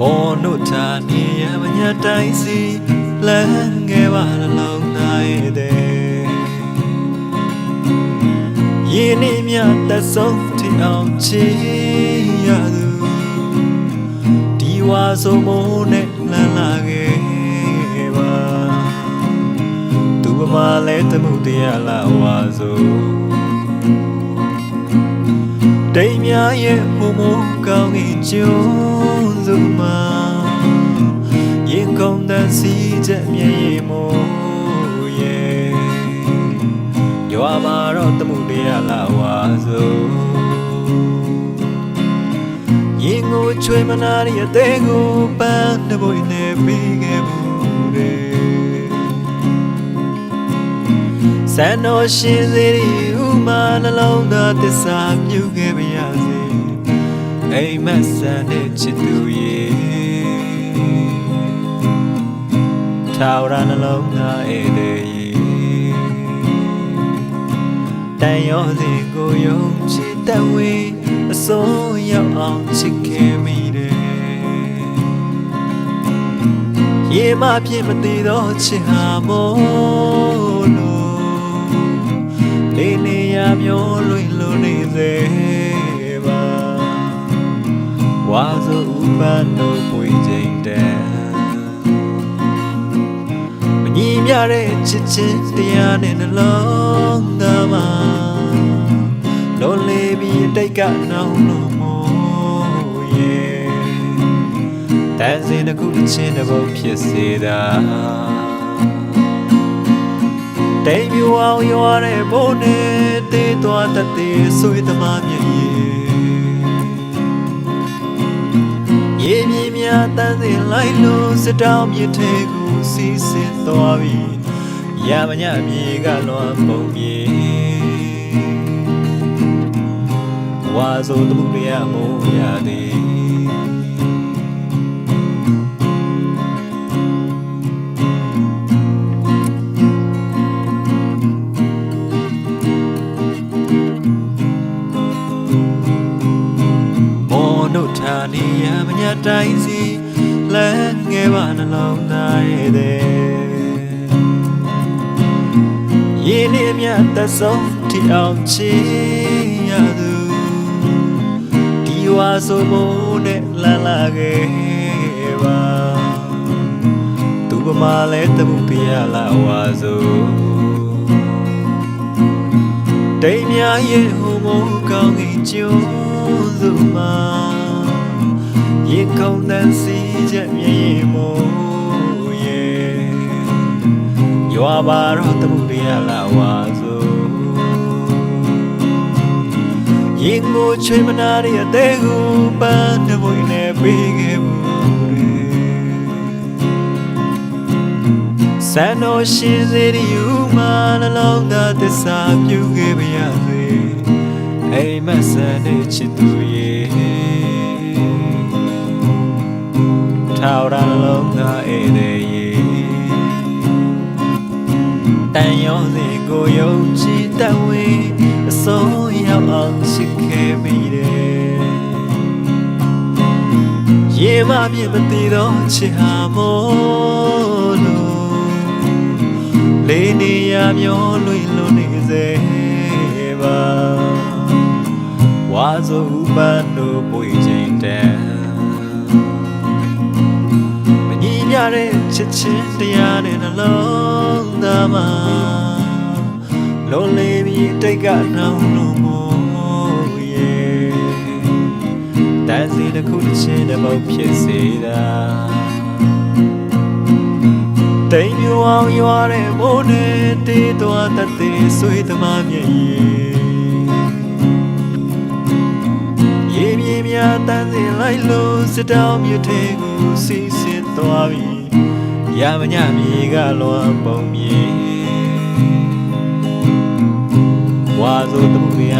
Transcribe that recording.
မောနုထာနေရမညာတိုင်းစီလမ်းငယ်ပါလုံးနိုင်တဲ့ယင်းနေမြတ်သက်ဆုံးထင်အောင်ချေရသူဒီဝါဆိုမိုးနဲ့လမ်းလာခဲ့ပါသူပမာလဲတမှုတရားလာဝါဆိုတိမ်များရဲ့ဟိုမိုးကောင်းကြီးကျုံစု မှာရင်ကုန်တဲ့စီချက်မြည်ရမို့ရဲ့ရွာမှာတော့တမှုတရားလာဝါဆိုရင်ကိုချွေမနာရတဲ့ကိုပန်းတပွေနဲ့ပြီးခဲ့ဘူးတဲ့စံတော်ရှင်စေရီဥမာနှလုံးသားသစ္စာပြုခဲ့ပါရစေအိမ်မက်ဆန်တဲ့ချစ်သူ ထာဝရနှလုံးသားဧည့်သည်ရေတန်ရောစီကိုယုံချစ်တတ်ဝေအစိုးရောက်အောင်ချစ်ခဲ့မိတယ်ရေမပြည့်မသေးသောချစ်ဟာမို့လို့လေးနေရမျိုးလွင်လွန်နေစေပါဝါစုဥပန်းတို့ပွေ မညီမြတဲ့ချစ်ချင်းတရားနဲ့နှလုံးသားမှာလုံးလေးပြီးတိတ်ကနောင်လို့မို့ရဲ့တန်စင်တစ်ခုတစ်ချင်းတစ်ပုတ်ဖြစ်စေတာတိမ်ပြူအောင်ရွာတဲ့ဘုန်းနဲ့တေးသွားတတ်တဲ့ဆွေသမားမြည်ရေမြေများတန်းစင်လိုက်လို့စတောင်းမြစ်ထဲကို စီးဆင်းသွားပြီရမညမြေကလွန်ပုံပြေဝါဆိုသူရမို့ရသည်မောနုထာနေရမညာတိုင်းစီ လမ်းငယ်ပါနှလုံးသားရဲ့တဲ့ရင်းနေမြတ်သက်ဆုံးထီအောင်ချေရသူဒီဝါဆိုမိုးနဲ့လမ်းလာခဲ့ပါသူပမာလဲတမှုပြရလာဝါဆိုတိမ်များရဲ့ဟိုမိုးကောင်းကြီးကျိုးစုမှာ ရေခုန်တဲ့စီချက်မြည်မို့ရဲ့ရွာပါတော့တမှုတရားလာဝါဆိုရင်ကိုချွေမနာရတဲ့ကိုပန်းတပွေနဲ့ပေးခဲ့ဘူးတဲ့စံတော်ရှင်စေရီယူမာနှလုံးသားသစ္စာပြုခဲ့ပါရစေအိမ်မက်ဆန်တဲ့ချစ်သူရေ ထာဝရနှလုံးသားဧည့်သည်ရေတန်ရောစီကိုယုံကြည်တတ်ဝေအစိုးရောက်အောင်ချစ်ခဲ့မိတယ်ရေမမြင့်မတည်သောချစ်ဟာမို့လို့လေးနေရမျောလွင်လွန်နေစေပါဝါဆိုဥပန်းတို့ပွေချိန်တန် တဲ့ချစ်ချင်းတရားနဲ့နှလုံးသားမှာလုံးလေးပြီးတိတ်ကနှောင်းလို့မို့ရဲ့တန်စီတစ်ခုတစ်ချင်းတစ်ပုတ်ဖြစ်စေတာတိမ်မြူအောင်ရွာတဲ့မိုးနဲ့တေးသွားတတ်တဲ့ဆွေသမားမြည်ရေမြေများတန်စင်လိုက်လို့စတောင်းမြစ်ထဲကိုစီးဆင်းသွားပြီ ရမညမြေကလွန်ပုံမြေဝါဆိုသူရ